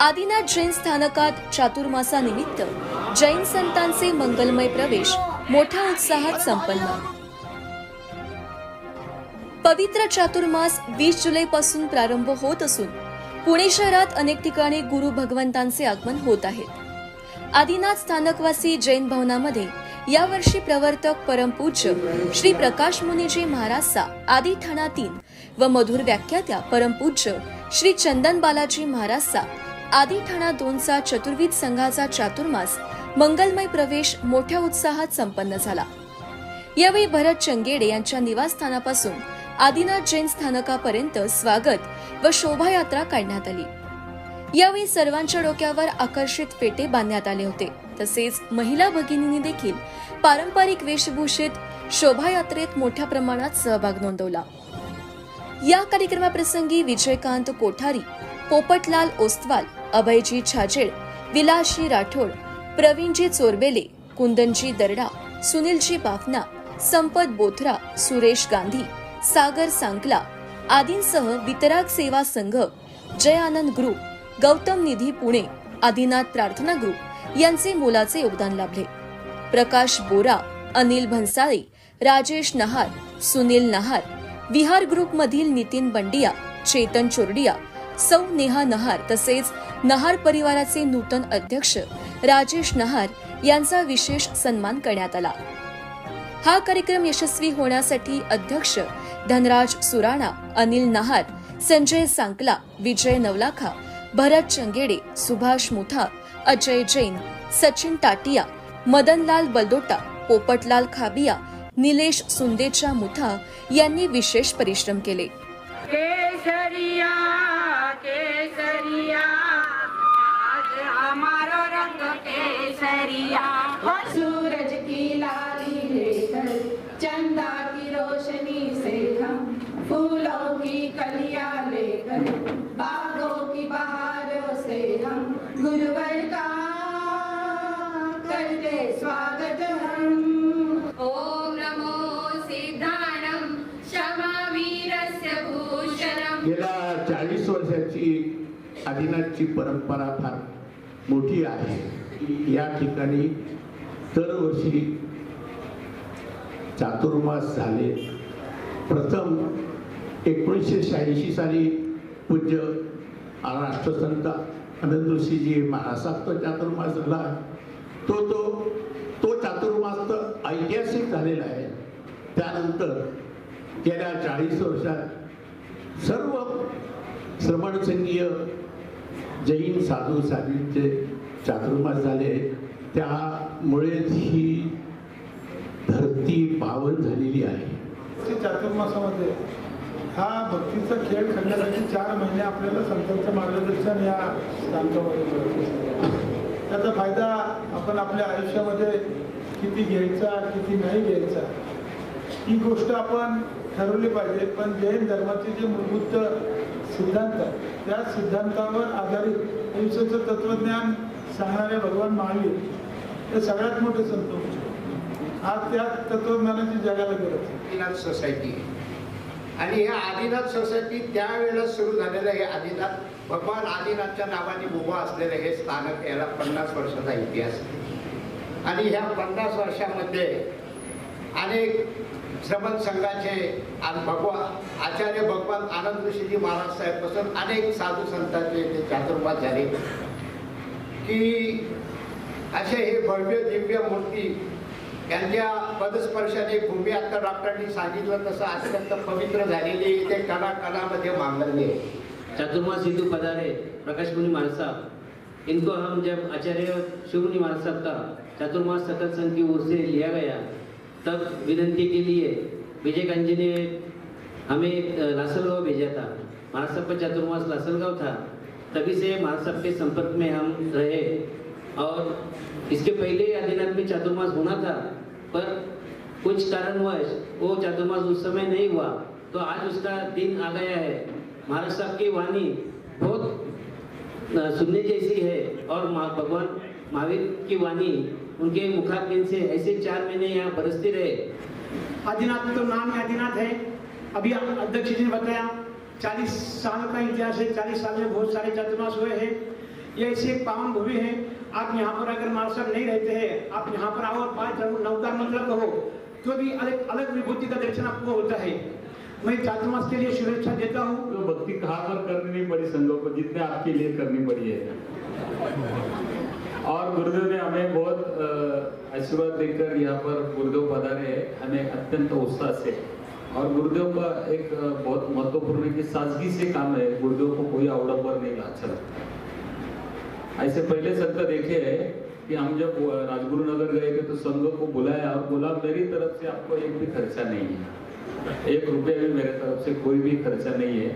आदिनाथ जैन स्थानकात चातुर्मासानिमित्त जैन संतांचे मंगलमय प्रवेश मोठ्या उत्साहात संपन्न. पवित्र चातुर्मास वीस जुलै पासून प्रारंभ होत असून पुणे शहरात अनेक ठिकाणी गुरु भगवंतांचे आगमन होत आहे. आदिनाथ स्थानकवासी जैन भवनामध्ये यावर्षी प्रवर्तक परमपूज्य श्री प्रकाश मुनिजी महाराजचा आदी ठाणा तीन व मधुर व्याख्यात्या परमपूज्य श्री चंदन बालाजी महाराजचा आदी ठाणा दोनचा चतुर्विध संघाचा चातुर्मास मंगलमय प्रवेश मोठ्या उत्साहात संपन्न झाला. यावेळी भरत चंगेडे यांच्या निवासस्थानापासून आदिनाथ जैन स्थानकापर्यंत स्वागत व शोभायात्रा काढण्यात आली. यावेळी सर्वांच्या डोक्यावर आकर्षित फेटे बांधण्यात आले होते. तसेच महिला भगिनींनी देखील पारंपरिक वेशभूषेत शोभायात्रेत मोठ्या प्रमाणात सहभाग नोंदवला. या कार्यक्रमाप्रसंगी विजयकांत कोठारी पोपटलाल ओस्तवाल अभयजी छाजेड विलासजी राठोड प्रवीणजी चोरबेले कुंदनजी दरडा सुनीलजी बाफना संपत बोथरा सुरेश गांधी सागर सांकला आदींसह वितराग सेवा संघ जय आनंद ग्रुप गौतम निधी पुणे आदिनाथ प्रार्थना ग्रुप यांचे मोलाचे योगदान लाभले. प्रकाश बोरा अनिल भन्साळे राजेश नहार सुनील नहार विहार ग्रुपमधील नितीन बंडिया चेतन चोरडिया सौ नेहा नहार तसेच नहार परिवाराचे नूतन अध्यक्ष राजेश नहार यांचा विशेष सन्मान करण्यात आला. हा कार्यक्रम यशस्वी होण्यासाठी अध्यक्ष धनराज सुराणा अनिल नहार संजय सांकला विजय नवलाखा भरत चंगेडे सुभाष मुथा अजय जैन सचिन टाटिया मदनलाल बलदोटा पोपटलाल खाबिया निलेश सुंदेचा मुथा यांनी विशेष परिश्रम केले. केसरिया हो सूरज की लाली लेकर चंदा की रोशनी से हम फूलों की कलियां लेकर बागों की बहारों से हम गुरुवर का करते स्वागत हम। ओम नमो सिद्धाणम क्षमावीरस्य भूषणम। गेल्या चाळीस वर्षाची आदिनाथची परंपरा फार मोठी आहे. या ठिकाणी दरवर्षी चातुर्मास झाले. प्रथम एकोणीसशे शहाऐंशी साली पूज्य राष्ट्रसंत आनंद ऋषीजी महाराजात चातुर्मास झाला. तो तो तो चातुर्मास तर ऐतिहासिक झालेला आहे. त्यानंतर गेल्या चाळीस वर्षात सर्व श्रमणसंघीय जैन साधू साधूंचे चातुर्मास झाले. त्यामुळेच ही धरती पावन झालेली आहे. चातुर्मासामध्ये. हा भक्तीचा खेळ खेळण्यासाठी चार महिने आपल्याला संतांचं मार्गदर्शन या स्थानकामध्ये त्याचा फायदा आपण आपल्या आयुष्यामध्ये किती घ्यायचा किती नाही घ्यायचा ही गोष्ट आपण ठरवली पाहिजे. पण जैन धर्माचे जे मूलभूत सिद्धांत त्या सिद्धांतावर आधारित आयुष्याचं तत्वज्ञान सांगणारे भगवान महावीर हे सगळ्यात मोठे संत आज त्या तत्वज्ञानाची जगाला गरज आदिनाथ सोसायटी. आणि हे आदिनाथ सोसायटी त्यावेळेला सुरू झालेलं हे आदिनाथ भगवान आदिनाथच्या नावाने उभं असलेलं हे स्थानक याला पन्नास वर्षाचा इतिहास आणि ह्या पन्नास वर्षामध्ये अनेक श्रमण संघाचे आणि भगवान आचार्य भगवान आनंद ऋषीजी महाराज साहेबपासून अनेक साधू संतांचे ते चातुर्मास झाले. की असे हे भव्य दिव्य मूर्ती यांच्या पदस्पर्शाने भूमी आता डॉक्टरांनी सांगितलं तसं अत्यंत पवित्र झालेली ते कला कलामध्ये मांगल्य आहे. चातुर्मास हिंदू पधारे प्रकाश मुनि महाराज साहब इनको हम जब आचार्य शिवमुनि महाराज साहब का चातुर्मास सकल संघ की ओर से लिया गया तब विनंती के लिए विजय गांधी ने हमें अ, लासलगांव भेजा था। महाराज साहब का चातुर्मास लासलगांव था। तभी से महाराज साहब के संपर्क में हम रहे। और इसके पहले आदिनाथ में चातुर्मास होना था, पर कुछ कारणवश वो चातुर्मास उस समय नहीं हुआ। तो आज उसका दिन आ गया है। महाराज साहब की वाणी बहुत सुनने जैसी है। और मा- भगवान महावीर की वाणी उनके मुखाग्नि से ऐसे चार महीने यहाँ बरसते रहे। आदिनाथ तो नाम आदिनाथ है। अभी अध्यक्ष जी ने बताया 40 साल का इतिहास है 40 साल में बहुत सारे चातुर्मास हुए हैं। ये ऐसी एक पावन भूमि है, आप यहाँ पर अगर माल नहीं रहते हैं, आप यहाँ पर आओ और पाँच नवकार मतलब कहो तो भी अलग अलग विभूति का दर्शन आपको होता है। मैं चातुर्मास के लिए शुभेच्छा देता हूँ। तो भक्ति कहाँ पर करनी नहीं पड़ी संघों को, जितने आपके लिए करनी पड़ी है। और गुरुदेव ने हमें बहुत आशीर्वाद देकर यहाँ पर गुरुदेव पधारे हमें अत्यंत उत्साह से। और गुरुदेव का एक बहुत महत्वपूर्ण कि सादगी से काम है, गुरुदेव को कोई आवड़बर नहीं लगता ऐसे पहले संत देखे हैं कि हम जब राजगुरु नगर गए थे तो संघ को बुलाया और बोला, मेरी तरफ़ से आपको एक भी खर्चा नहीं है। एक रुपया भी मेरे तरफ़ से कोई भी खर्चा नहीं है।